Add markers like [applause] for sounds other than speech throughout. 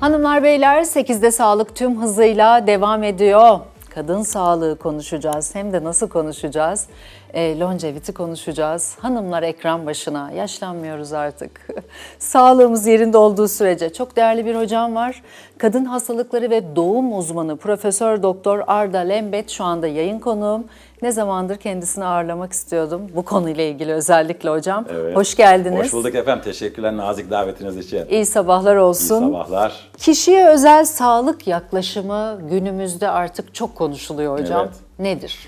Hanımlar beyler 8'de sağlık tüm hızıyla devam ediyor. Kadın sağlığı konuşacağız. Hem de nasıl konuşacağız? E, longevity konuşacağız. Hanımlar ekran başına. Yaşlanmıyoruz artık. [laughs] Sağlığımız yerinde olduğu sürece. Çok değerli bir hocam var. Kadın hastalıkları ve doğum uzmanı Profesör Doktor Arda Lembet şu anda yayın konuğum. Ne zamandır kendisini ağırlamak istiyordum. Bu konuyla ilgili özellikle hocam. Evet. Hoş geldiniz. Hoş bulduk efendim. Teşekkürler nazik davetiniz için. İyi sabahlar İyi olsun. sabahlar. Kişiye özel sağlık yaklaşımı günümüzde artık çok konuşuluyor hocam. Evet. Nedir?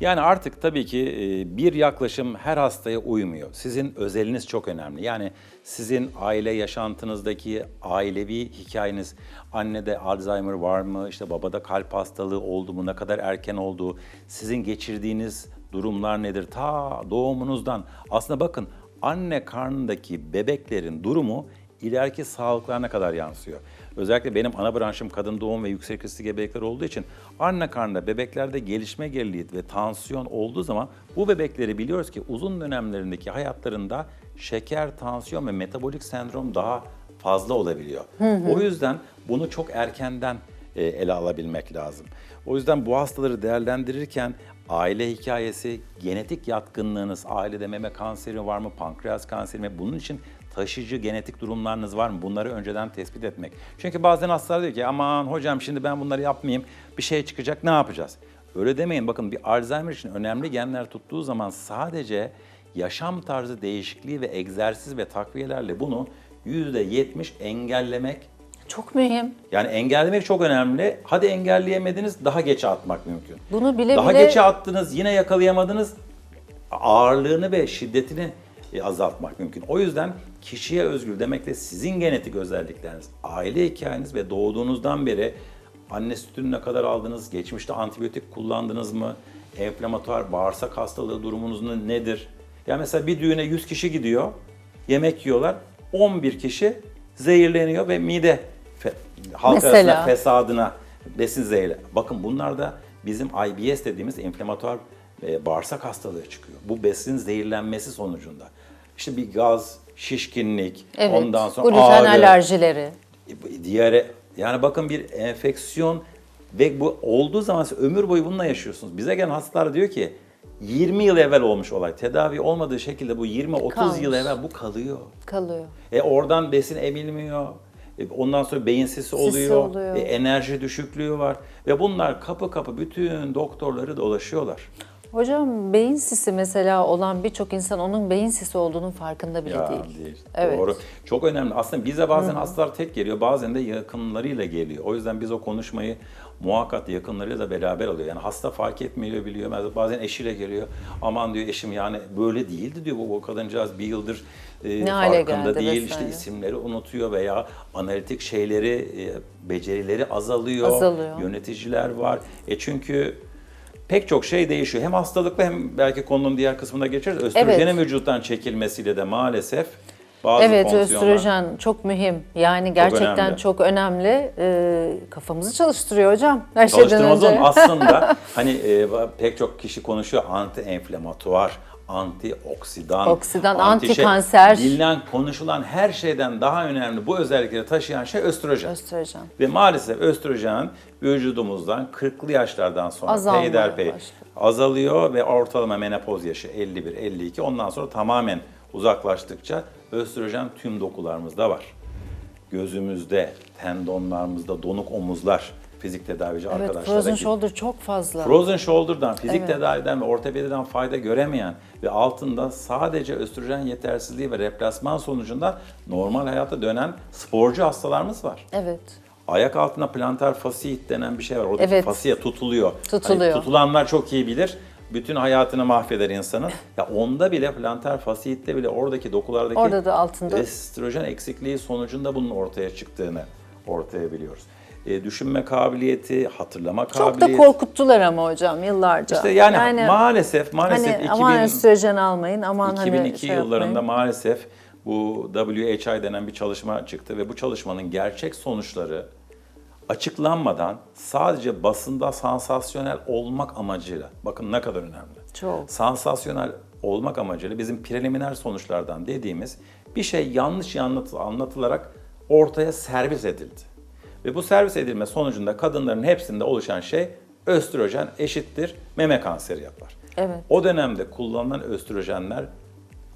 Yani artık tabii ki e, bir yaklaşım her hastaya uymuyor. Sizin özeliniz çok önemli. Yani sizin aile yaşantınızdaki ailevi hikayeniz, annede Alzheimer var mı, işte babada kalp hastalığı oldu mu, ne kadar erken oldu, sizin geçirdiğiniz durumlar nedir? Ta doğumunuzdan. Aslında bakın anne karnındaki bebeklerin durumu ileriki sağlıklarına kadar yansıyor. Özellikle benim ana branşım kadın doğum ve yüksek riskli gebelikler olduğu için anne karnında bebeklerde gelişme geriliği ve tansiyon olduğu zaman bu bebekleri biliyoruz ki uzun dönemlerindeki hayatlarında şeker, tansiyon ve metabolik sendrom daha fazla olabiliyor. O yüzden bunu çok erkenden e, ele alabilmek lazım. O yüzden bu hastaları değerlendirirken aile hikayesi, genetik yatkınlığınız, ailede meme kanseri var mı, pankreas kanseri mi bunun için taşıyıcı genetik durumlarınız var mı? Bunları önceden tespit etmek. Çünkü bazen hastalar diyor ki aman hocam şimdi ben bunları yapmayayım bir şey çıkacak ne yapacağız? Öyle demeyin bakın bir Alzheimer için önemli genler tuttuğu zaman sadece yaşam tarzı değişikliği ve egzersiz ve takviyelerle bunu %70 engellemek Çok mühim. yani engellemek çok önemli. Hadi engelleyemediniz daha geç atmak mümkün. Bunu bile daha bile geç attınız yine yakalayamadınız ağırlığını ve şiddetini e, azaltmak mümkün. O yüzden kişiye özgür demekle sizin genetik özellikleriniz, aile hikayeniz ve doğduğunuzdan beri anne sütünü ne kadar aldınız, geçmişte antibiyotik kullandınız mı, enflamatuar bağırsak hastalığı durumunuz ne- nedir? Ya mesela bir düğüne 100 kişi gidiyor, yemek yiyorlar, 11 kişi zehirleniyor ve mide halk Mesela? arasında fesadına, besin zehri. Bakın bunlar da bizim IBS dediğimiz inflamatuar e, bağırsak hastalığı çıkıyor. Bu besin zehirlenmesi sonucunda. İşte bir gaz, şişkinlik, evet. ondan sonra gluten ağrı, alerjileri. diğer yani bakın bir enfeksiyon ve bu olduğu zaman siz ömür boyu bununla yaşıyorsunuz. Bize gelen hastalar diyor ki 20 yıl evvel olmuş olay. Tedavi olmadığı şekilde bu 20-30 Kalmış. yıl evvel bu kalıyor. kalıyor. E oradan besin emilmiyor. E ondan sonra beyin sisi oluyor. oluyor. E enerji düşüklüğü var. Ve bunlar kapı kapı bütün doktorları dolaşıyorlar. Hocam beyin sisi mesela olan birçok insan onun beyin sisi olduğunun farkında bile Ya değil. değil. Evet. Doğru. Çok önemli. Aslında bize bazen hastalar tek geliyor, bazen de yakınlarıyla geliyor. O yüzden biz o konuşmayı muhakkak yakınlarıyla da beraber alıyor. Yani hasta fark etmiyor biliyor. Bazen eşiyle geliyor. Aman diyor eşim yani böyle değildi diyor bu, bu kadıncağız bir yıldır e, Ne farkında değil. vesaire. İşte isimleri unutuyor veya analitik şeyleri, e, becerileri azalıyor. Azalıyor. Yöneticiler var. E çünkü pek çok şey değişiyor. Hem hastalıkla hem belki konunun diğer kısmına geçeriz. Östrojenin Evet. vücuttan çekilmesiyle de maalesef bazı Evet fonksiyonlar... östrojen çok mühim. Yani gerçekten önemli. çok önemli. Ee, kafamızı çalıştırıyor hocam. Her şeyden önce. Aslında [laughs] hani e, pek çok kişi konuşuyor anti-enflamatuar, antioksidan, Oksidan, anti şey, antikanser. Bilinen, konuşulan her şeyden daha önemli bu özellikleri taşıyan şey östrojen. Östrojen. Ve maalesef östrojen vücudumuzdan 40'lı yaşlardan sonra Azalmaya peyderpey başlıyor. azalıyor ve ortalama menopoz yaşı 51-52 ondan sonra tamamen uzaklaştıkça östrojen tüm dokularımızda var. Gözümüzde, tendonlarımızda, donuk omuzlar, fizik tedavici Evet arkadaşlar. frozen shoulder çok fazla. Frozen shoulder'dan, fizik Evet. tedaviden ve ortopediden fayda göremeyen ve altında sadece östrojen yetersizliği ve replasman sonucunda normal hayata dönen sporcu hastalarımız var. Evet. Ayak altına plantar fasiyit denen bir şey var. Oradaki Evet. fasiye tutuluyor. Tutuluyor. Hani tutulanlar çok iyi bilir. Bütün hayatını mahveder insanın. Ya onda bile plantar fasiyitte bile oradaki dokulardaki Orada da altında- estrojen eksikliği sonucunda bunun ortaya çıktığını ortaya biliyoruz. E, düşünme kabiliyeti, hatırlama Çok da kabiliyeti. korkuttular ama hocam yıllarca. İşte yani, maalesef maalesef hani 2000, aman östrojen almayın, aman 2002 hani şey yıllarında yapmayın. maalesef bu WHI denen bir çalışma çıktı ve bu çalışmanın gerçek sonuçları açıklanmadan sadece basında sansasyonel olmak amacıyla, bakın ne kadar önemli. Çok. Sansasyonel olmak amacıyla bizim preliminer sonuçlardan dediğimiz bir şey yanlış anlat- anlatılarak ortaya servis edildi. Ve bu servis edilme sonucunda kadınların hepsinde oluşan şey östrojen eşittir meme kanseri yapar. Evet. O dönemde kullanılan östrojenler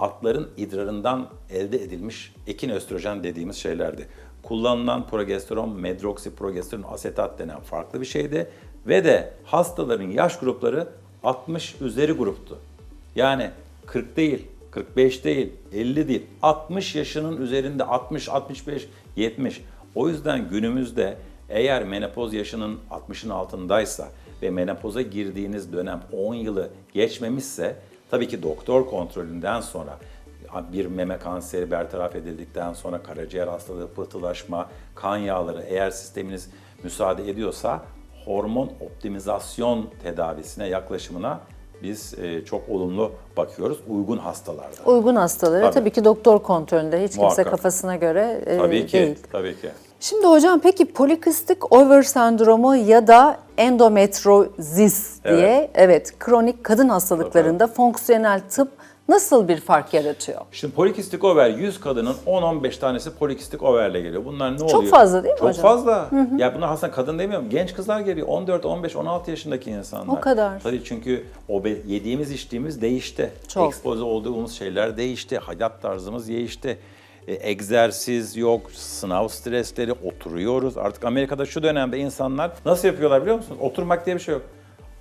atların idrarından elde edilmiş ekin östrojen dediğimiz şeylerdi. Kullanılan progesteron, medroksiprogesteron, asetat denen farklı bir şeydi. Ve de hastaların yaş grupları 60 üzeri gruptu. Yani 40 değil, 45 değil, 50 değil, 60 yaşının üzerinde 60, 65, 70. O yüzden günümüzde eğer menopoz yaşının 60'ın altındaysa ve menopoza girdiğiniz dönem 10 yılı geçmemişse tabii ki doktor kontrolünden sonra bir meme kanseri bertaraf edildikten sonra karaciğer hastalığı, pıhtılaşma, kan yağları eğer sisteminiz müsaade ediyorsa hormon optimizasyon tedavisine, yaklaşımına biz e, çok olumlu bakıyoruz uygun hastalarda. Uygun hastalara Tabii. tabii, ki doktor kontrolünde hiç kimse Muhakkak. kafasına göre e, Tabii ki, değil. tabii ki. Şimdi hocam peki polikistik over sendromu ya da endometriozis diye evet kronik kadın hastalıklarında fonksiyonel tıp nasıl bir fark yaratıyor? Şimdi polikistik over 100 kadının 10-15 tanesi polikistik overle geliyor. Bunlar ne Çok oluyor? fazla değil mi Çok hocam? fazla. Ya bunlar aslında kadın demiyorum. Genç kızlar geliyor. 14, 15, 16 yaşındaki insanlar. O kadar. Tabii çünkü o yediğimiz içtiğimiz değişti. Çok. Ekspoze olduğumuz şeyler değişti. Hayat tarzımız değişti. E, egzersiz yok, sınav stresleri, oturuyoruz. Artık Amerika'da şu dönemde insanlar nasıl yapıyorlar biliyor musunuz? Oturmak diye bir şey yok.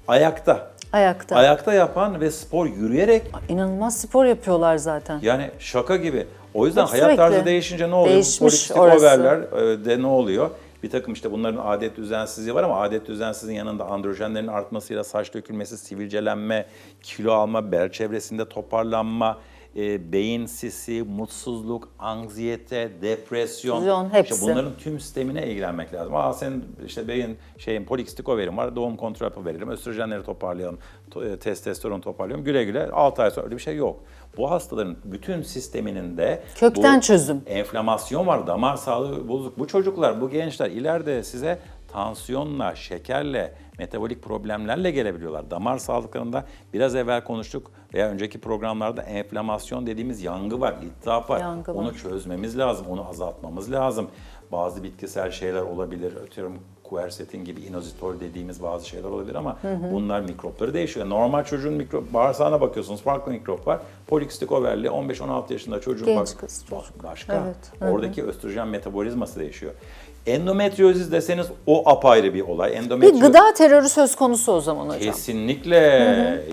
Ayakta. Ayakta. Ayakta yapan ve spor yürüyerek İnanılmaz spor yapıyorlar zaten. yani şaka gibi. O yüzden Hep hayat sürekli tarzı değişince ne oluyor? Değişmiş Polikistik orası. overler e, de ne oluyor? Bir takım işte bunların adet düzensizliği var ama adet düzensizliğin yanında androjenlerin artmasıyla saç dökülmesi, sivilcelenme, kilo alma, bel çevresinde toparlanma, e, beyin sisi, mutsuzluk, anksiyete, depresyon. Depresyon, hepsi. İşte bunların tüm sistemine ilgilenmek lazım. Aa senin işte beyin şeyin polikistik overin var, doğum kontrol yapı verelim, östrojenleri toparlayalım, to- e, testosteron toparlayalım. Güle güle 6 ay sonra öyle bir şey yok. Bu hastaların bütün sisteminin de Kökten çözüm. Enflamasyon var, damar sağlığı bozuk. Bu çocuklar, bu gençler ileride size tansiyonla, şekerle, metabolik problemlerle gelebiliyorlar. Damar sağlıklarında biraz evvel konuştuk veya önceki programlarda enflamasyon dediğimiz yangı var, iltihap var. Yangı Onu var. çözmemiz lazım, onu azaltmamız lazım. Bazı bitkisel şeyler olabilir, atıyorum quercetin gibi inozitol dediğimiz bazı şeyler olabilir ama bunlar mikropları değişiyor. Normal çocuğun mikrop, bağırsağına bakıyorsunuz farklı mikrop var. Polikistik overli 15-16 yaşında çocuğun Genç bak- kız, Ba- başka. Evet, Oradaki östrojen metabolizması değişiyor. Endometriozis deseniz o apayrı bir olay. Bir Endometrio- gıda terörü söz konusu o zaman hocam. Kesinlikle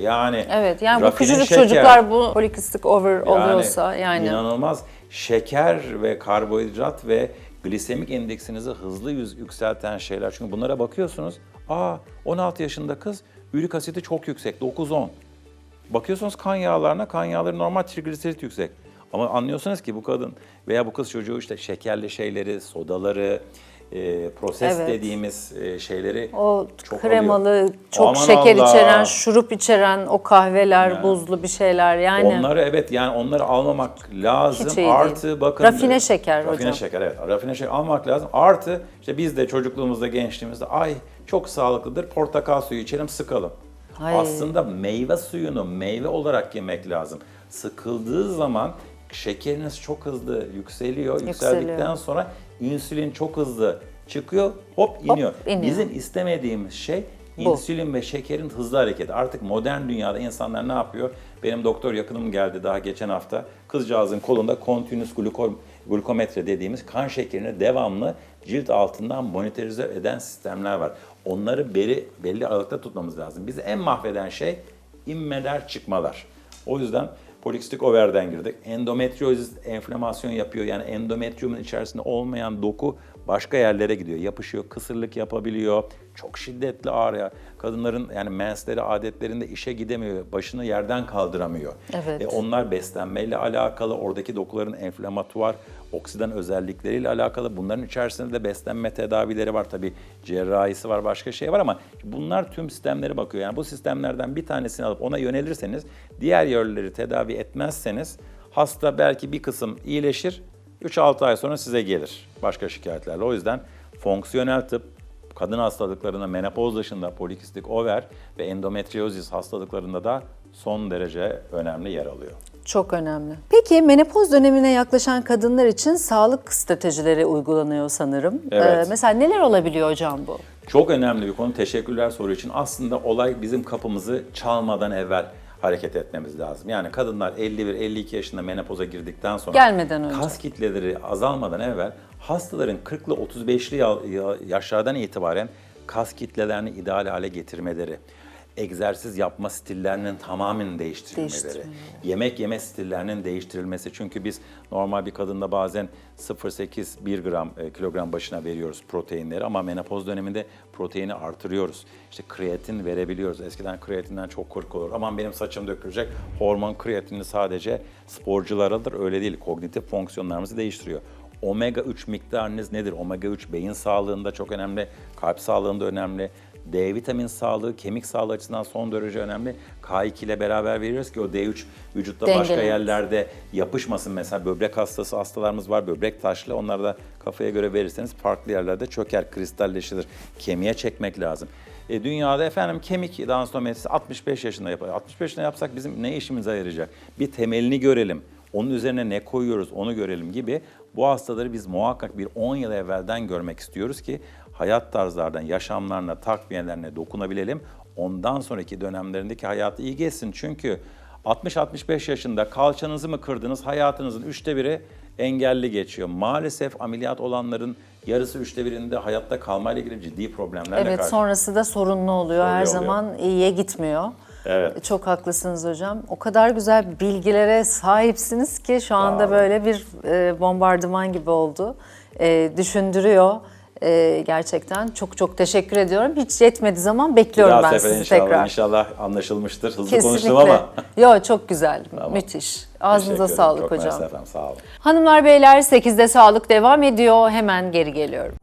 yani. Evet yani bu küçücük şeker, çocuklar bu polikistik over oluyorsa yani inanılmaz şeker ve karbonhidrat ve glisemik endeksinizi hızlı yükselten şeyler. Çünkü bunlara bakıyorsunuz. Aa 16 yaşında kız ürik asidi çok yüksek 9-10. Bakıyorsunuz kan yağlarına kan yağları normal trigliserit yüksek. Ama anlıyorsunuz ki bu kadın veya bu kız çocuğu işte şekerli şeyleri, sodaları, e, proses Evet. dediğimiz e, şeyleri o çok kremalı, alıyor. çok Aman şeker Allah! içeren, şurup içeren o kahveler, Yani. buzlu bir şeyler yani. Onları evet yani onları almamak lazım. Hiç iyi değil. Artı bakın. Rafine şeker rafine hocam. şeker evet. Rafine şeker almak lazım. Artı işte biz de çocukluğumuzda gençliğimizde ay çok sağlıklıdır portakal suyu içelim sıkalım. Ay. Aslında meyve suyunu meyve olarak yemek lazım. Sıkıldığı zaman şekeriniz çok hızlı yükseliyor. Yükseldikten sonra insülin çok hızlı çıkıyor hop iniyor. iniyor. Bizim istemediğimiz şey Bu. insülin ve şekerin hızlı hareketi. Artık modern dünyada insanlar ne yapıyor? Benim doktor yakınım geldi daha geçen hafta. Kızcağızın kolunda continuous gluko- glukometre dediğimiz kan şekerini devamlı cilt altından monitörize eden sistemler var. Onları beri, belli aralıkta tutmamız lazım. Bizi en mahveden şey inmeler çıkmalar. O yüzden polikistik overden girdik. Endometriozis enflamasyon yapıyor. Yani endometriumun içerisinde olmayan doku başka yerlere gidiyor. Yapışıyor, kısırlık yapabiliyor. Çok şiddetli ağrı. Kadınların yani mensleri, adetlerinde işe gidemiyor. Başını yerden kaldıramıyor. Evet. E, onlar beslenmeyle alakalı. Oradaki dokuların enflamatuar, oksidan özellikleriyle alakalı. Bunların içerisinde de beslenme tedavileri var. Tabii cerrahisi var, başka şey var ama bunlar tüm sistemlere bakıyor. Yani bu sistemlerden bir tanesini alıp ona yönelirseniz, diğer yerleri tedavi etmezseniz hasta belki bir kısım iyileşir, 3-6 ay sonra size gelir başka şikayetlerle. O yüzden fonksiyonel tıp kadın hastalıklarında menopoz dışında polikistik over ve endometriozis hastalıklarında da son derece önemli yer alıyor. Çok önemli. Peki menopoz dönemine yaklaşan kadınlar için sağlık stratejileri uygulanıyor sanırım. Evet. Ee, mesela neler olabiliyor hocam bu? Çok önemli bir konu. Teşekkürler soru için. Aslında olay bizim kapımızı çalmadan evvel hareket etmemiz lazım. Yani kadınlar 51-52 yaşında menopoza girdikten sonra Gelmeden önce. kas kitleleri azalmadan evvel hastaların 40'lı 35'li ya- ya- yaşlardan itibaren kas kitlelerini ideal hale getirmeleri, egzersiz yapma stillerinin tamamen değiştirilmeleri, yemek yeme stillerinin değiştirilmesi. Çünkü biz normal bir kadında bazen 0.8-1 gram e, kilogram başına veriyoruz proteinleri ama menopoz döneminde proteini artırıyoruz. İşte kreatin verebiliyoruz. Eskiden kreatinden çok korku olur. Aman benim saçım dökülecek. Hormon kreatini sadece sporcular alır. Öyle değil. Kognitif fonksiyonlarımızı değiştiriyor. Omega 3 miktarınız nedir? Omega 3 beyin sağlığında çok önemli, kalp sağlığında önemli. D vitamin sağlığı, kemik sağlığı açısından son derece önemli. K2 ile beraber veriyoruz ki o D3 vücutta başka Dengelemek. yerlerde yapışmasın. Mesela böbrek hastası hastalarımız var, böbrek taşlı. Onları da kafaya göre verirseniz farklı yerlerde çöker, kristalleşir. Kemiğe çekmek lazım. E, dünyada efendim kemik dansometrisi 65 yaşında yapar. 65 yaşında yapsak bizim ne işimize yarayacak? Bir temelini görelim. Onun üzerine ne koyuyoruz onu görelim gibi bu hastaları biz muhakkak bir 10 yıl evvelden görmek istiyoruz ki hayat tarzlardan, yaşamlarına, takviyelerine dokunabilelim. Ondan sonraki dönemlerindeki hayatı iyi geçsin. Çünkü 60-65 yaşında kalçanızı mı kırdınız hayatınızın üçte biri engelli geçiyor. Maalesef ameliyat olanların yarısı üçte birinde hayatta kalmayla ilgili ciddi problemlerle Evet karşı. sonrası da sorunlu oluyor. Her Oluyor, zaman iyiye gitmiyor. Evet. Çok haklısınız hocam. O kadar güzel bilgilere sahipsiniz ki şu anda böyle bir e, bombardıman gibi oldu. E, düşündürüyor. E, gerçekten çok çok teşekkür ediyorum. Hiç yetmedi zaman bekliyorum Bir daha ben sizi inşallah, tekrar. inşallah anlaşılmıştır. Hızlı Kesinlikle. konuştum ama. Yo çok güzel. [laughs] Tamam. Müthiş. Ağzınıza sağlık Çok hocam. efendim, sağ olun. Hanımlar beyler 8'de sağlık devam ediyor. Hemen geri geliyorum.